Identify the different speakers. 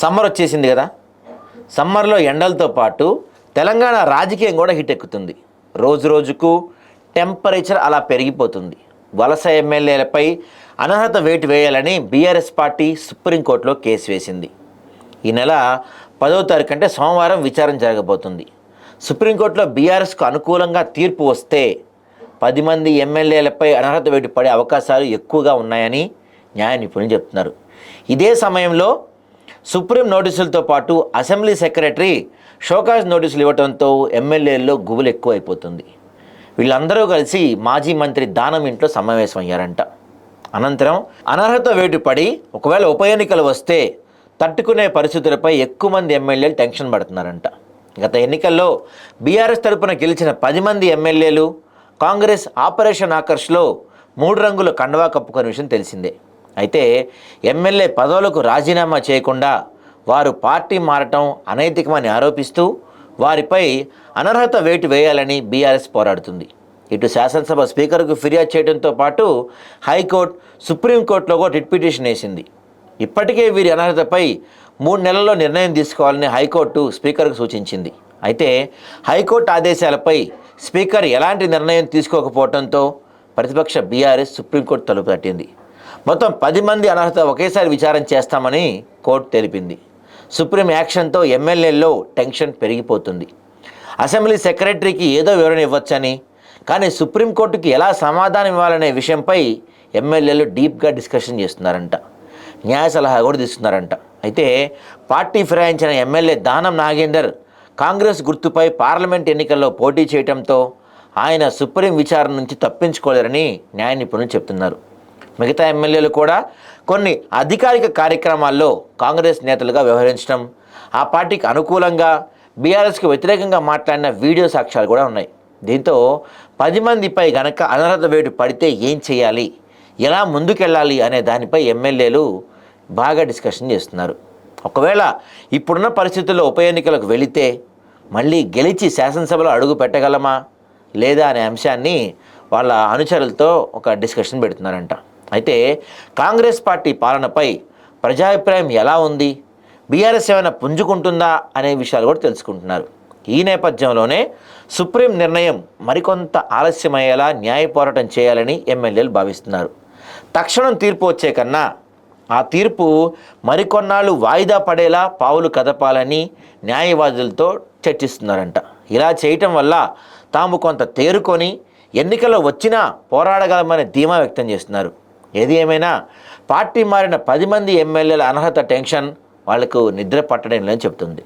Speaker 1: Summer వచ్చేసింది కదా. సమ్మర్లో ఎండలతో పాటు తెలంగాణ రాజకీయం కూడా హిట్ ఎక్కుతుంది. రోజు రోజుకు టెంపరేచర్ అలా పెరిగిపోతుంది. వలస ఎమ్మెల్యేలపై అనర్హత వేటు వేయాలని బీఆర్ఎస్ పార్టీ సుప్రీంకోర్టులో కేసు వేసింది. ఈ నెల పదో తారీఖు అంటే సోమవారం విచారణ జరగబోతుంది. సుప్రీంకోర్టులో బీఆర్ఎస్కు అనుకూలంగా తీర్పు వస్తే పది మంది ఎమ్మెల్యేలపై అనర్హత వేటు పడే అవకాశాలు ఎక్కువగా ఉన్నాయని న్యాయ నిపుణులు చెప్తున్నారు. ఇదే సమయంలో సుప్రీం నోటీసులతో పాటు అసెంబ్లీ సెక్రటరీ షోకాజ్ నోటీసులు ఇవ్వడంతో ఎమ్మెల్యేల్లో గుబులు ఎక్కువైపోతుంది. వీళ్ళందరూ కలిసి మాజీ మంత్రి దానం ఇంట్లో సమావేశమయ్యారంట. అనంతరం అనర్హత వేటు పడి ఒకవేళ ఉప ఎన్నికలు వస్తే తట్టుకునే పరిస్థితులపై ఎక్కువ మంది ఎమ్మెల్యేలు టెన్షన్ పడుతున్నారంట. గత ఎన్నికల్లో బీఆర్ఎస్ తరపున గెలిచిన పది మంది ఎమ్మెల్యేలు కాంగ్రెస్ ఆపరేషన్ ఆకర్ష్లో మూడు రంగుల కండవా కప్పుకునే విషయం తెలిసిందే. అయితే ఎమ్మెల్యే పదవులకు రాజీనామా చేయకుండా వారు పార్టీ మారటం అనైతికమని ఆరోపిస్తూ వారిపై అనర్హత వేటు వేయాలని బీఆర్ఎస్ పోరాడుతుంది. ఇటు శాసనసభ స్పీకర్కు ఫిర్యాదు చేయడంతో పాటు హైకోర్టు సుప్రీంకోర్టులో కూడా రిట్ పిటిషన్ వేసింది. ఇప్పటికే వీరి అనర్హతపై మూడు నెలల్లో నిర్ణయం తీసుకోవాలని హైకోర్టు స్పీకర్కు సూచించింది. అయితే హైకోర్టు ఆదేశాలపై స్పీకర్ ఎలాంటి నిర్ణయం తీసుకోకపోవడంతో ప్రతిపక్ష బీఆర్ఎస్ సుప్రీంకోర్టు తలుపు తట్టింది. మొత్తం పది మంది అనర్హత ఒకేసారి విచారం చేస్తామని కోర్టు తెలిపింది. సుప్రీం యాక్షన్తో ఎమ్మెల్యేల్లో టెన్షన్ పెరిగిపోతుంది. అసెంబ్లీ సెక్రటరీకి ఏదో వివరణ ఇవ్వచ్చని కానీ సుప్రీంకోర్టుకి ఎలా సమాధానం ఇవ్వాలనే విషయంపై ఎమ్మెల్యేలు డీప్గా డిస్కషన్ చేస్తున్నారంట. న్యాయ సలహా కూడా తీసుకున్నారంట అయితే పార్టీ ఫిరాయించిన ఎమ్మెల్యే దానం నాగేందర్ కాంగ్రెస్ గుర్తుపై పార్లమెంట్ ఎన్నికల్లో పోటీ చేయడంతో ఆయన సుప్రీం విచారణ నుంచి తప్పించుకోలేరని న్యాయ నిపుణులు చెప్తున్నారు. మిగతా ఎమ్మెల్యేలు కూడా కొన్ని అధికారిక కార్యక్రమాల్లో కాంగ్రెస్ నేతలుగా వ్యవహరించడం ఆ పార్టీకి అనుకూలంగా బీఆర్ఎస్కి వ్యతిరేకంగా మాట్లాడిన వీడియో సాక్ష్యాలు కూడా ఉన్నాయి. దీంతో పది మందిపై గనక అనర్హత వేటు పడితే ఏం చేయాలి? ఎలా ముందుకెళ్ళాలి అనే దానిపై ఎమ్మెల్యేలు బాగా డిస్కషన్ చేస్తున్నారు. ఒకవేళ ఇప్పుడున్న పరిస్థితుల్లో ఉప ఎన్నికలకు వెళితే మళ్ళీ గెలిచి శాసనసభలో అడుగు పెట్టగలమా? లేదా అనే అంశాన్ని వాళ్ళ అనుచరులతో ఒక డిస్కషన్ పెడుతున్నారంట. అయితే కాంగ్రెస్ పార్టీ పాలనపై ప్రజాభిప్రాయం ఎలా ఉంది? బీఆర్ఎస్ ఏమైనా పుంజుకుంటుందా? అనే విషయాలు కూడా తెలుసుకుంటున్నారు. ఈ నేపథ్యంలోనే సుప్రీం నిర్ణయం మరికొంత ఆలస్యమయ్యేలా న్యాయ పోరాటం చేయాలని ఎమ్మెల్యేలు భావిస్తున్నారు. తక్షణం తీర్పు వచ్చే కన్నా ఆ తీర్పు మరికొన్నాళ్ళు వాయిదా పడేలా పావులు కదపాలని న్యాయవాదులతో చర్చిస్తున్నారంట. ఇలా చేయటం వల్ల తాము కొంత తేరుకొని ఎన్నికల్లో వచ్చినా పోరాడగలమని ధీమా వ్యక్తం చేస్తున్నారు. ఏది ఏమైనా పార్టీ మారిన పది మంది ఎమ్మెల్యేల అనర్హత టెన్షన్ వాళ్ళకు నిద్ర పట్టడం లేదని చెప్తుంది